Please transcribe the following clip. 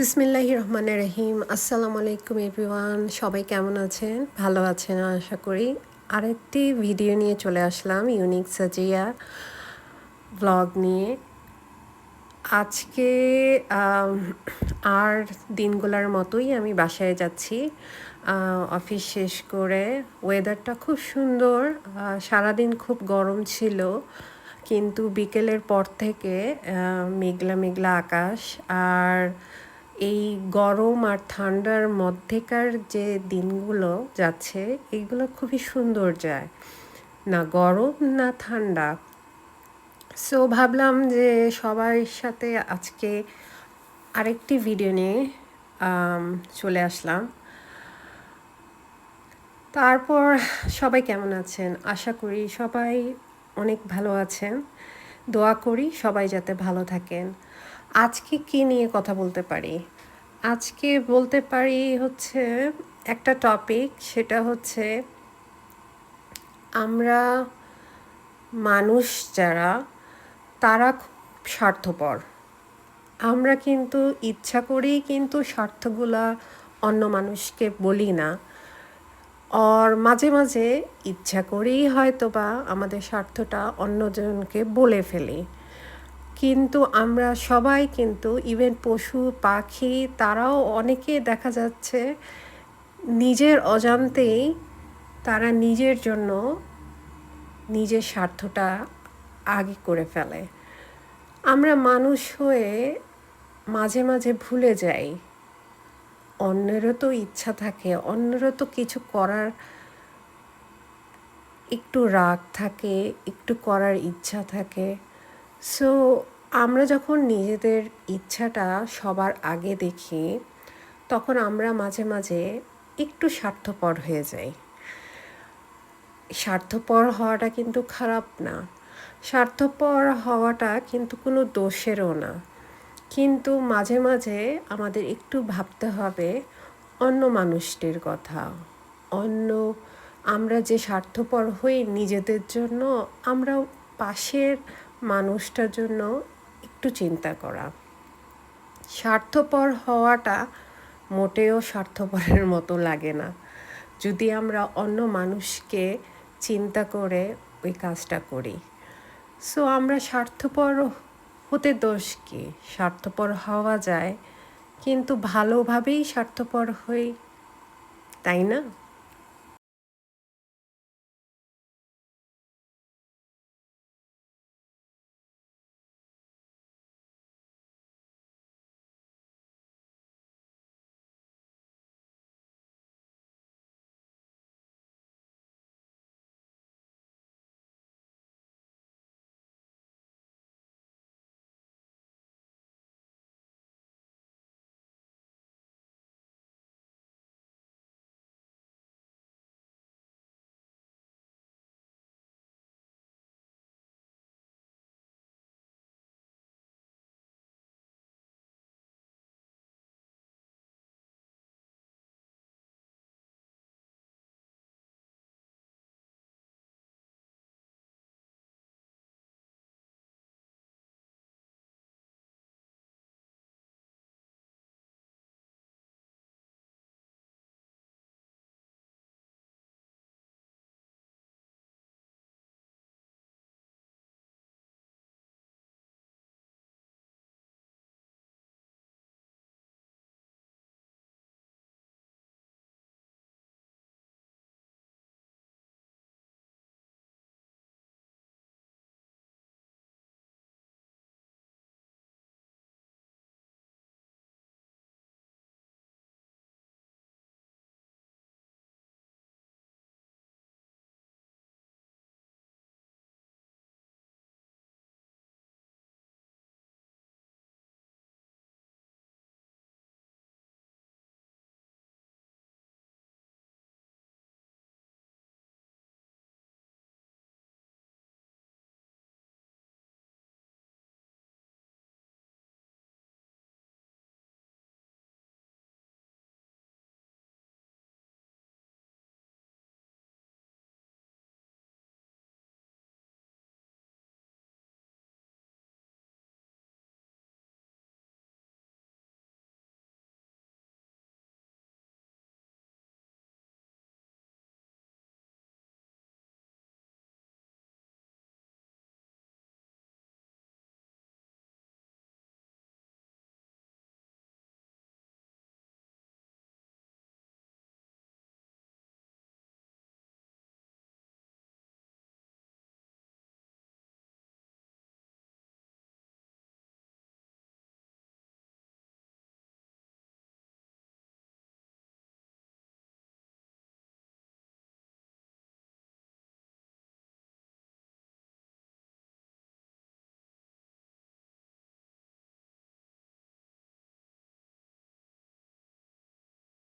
বিসমিল্লাহ রহমানের রহিম। আসসালামু আলাইকুম, এভরিওয়ান। সবাই কেমন আছেন? ভালো আছেন, আশা করি। আরেকটি ভিডিও নিয়ে চলে আসলাম, ইউনিক সাজিয়া ব্লগ নিয়ে। আজকে আর দিনগুলোর মতোই আমি বাসায় যাচ্ছি। অফিস শেষ করে ওয়েদারটা খুব সুন্দর। সারাদিন খুব গরম ছিল, কিন্তু বিকেলের পর থেকে মেঘলা মেঘলা আকাশ। আর এই গরম আর ঠান্ডার মধ্যেকার যে দিনগুলো যাচ্ছে, এইগুলো খুবই সুন্দর যায়। না গরম, না ঠান্ডা। সো ভাবলাম যে সবার সাথে আজকে আরেকটি ভিডিও নিয়ে চলে আসলাম। তারপর সবাই কেমন আছেন? আশা করি সবাই অনেক ভালো আছেন। দোয়া করি সবাই যাতে ভালো থাকেন। আজকে কি নিয়ে কথা বলতে পারি? আজকে বলতে পারি হচ্ছে একটা টপিক সেটা হচ্ছে আমরা মানুষ যারা, তারা খুব স্বার্থপর। আমরা কিন্তু ইচ্ছা করেই কিন্তু স্বার্থগুলা অন্য মানুষকে বলি না। আর মাঝে মাঝে ইচ্ছা করেই হয়তো বা আমাদের স্বার্থটা অন্যজনকে বলে ফেলি। কিন্তু আমরা সবাই কিন্তু ইভেন পশু, পাখি তারাও অনেকে দেখা যাচ্ছে নিজের অজান্তেই তারা নিজের জন্য নিজের স্বার্থটা আগে করে ফেলে। আমরা মানুষ হয়ে মাঝে মাঝে ভুলে যাই। অন্যেরও তো ইচ্ছা থাকে, অন্যেরও তো কিছু করার একটু রাগ থাকে, একটু করার ইচ্ছা থাকে। সো আমরা যখন নিজেদের ইচ্ছাটা সবার আগে দেখি, তখন আমরা মাঝে মাঝে একটু স্বার্থপর হয়ে যাই। স্বার্থপর হওয়াটা কিন্তু খারাপ না। স্বার্থপর হওয়াটা কিন্তু কোনো দোষেরও না। কিন্তু মাঝে মাঝে আমাদের একটু ভাবতে হবে অন্য মানুষটির কথা। অন্য আমরা যে স্বার্থপর হই নিজেদের জন্য, আমরা পাশের মানুষটার জন্য একটু চিন্তা করা। স্বার্থপর হওয়াটা মোটেও স্বার্থপরের মতো লাগে না। যদি আমরা অন্য মানুষকে চিন্তা করে ওই কাজটা করি। সো আমরা স্বার্থপর হতে দোষ কি? স্বার্থপর হওয়া যায়, কিন্তু ভালোভাবেই স্বার্থপর হই, তাই না?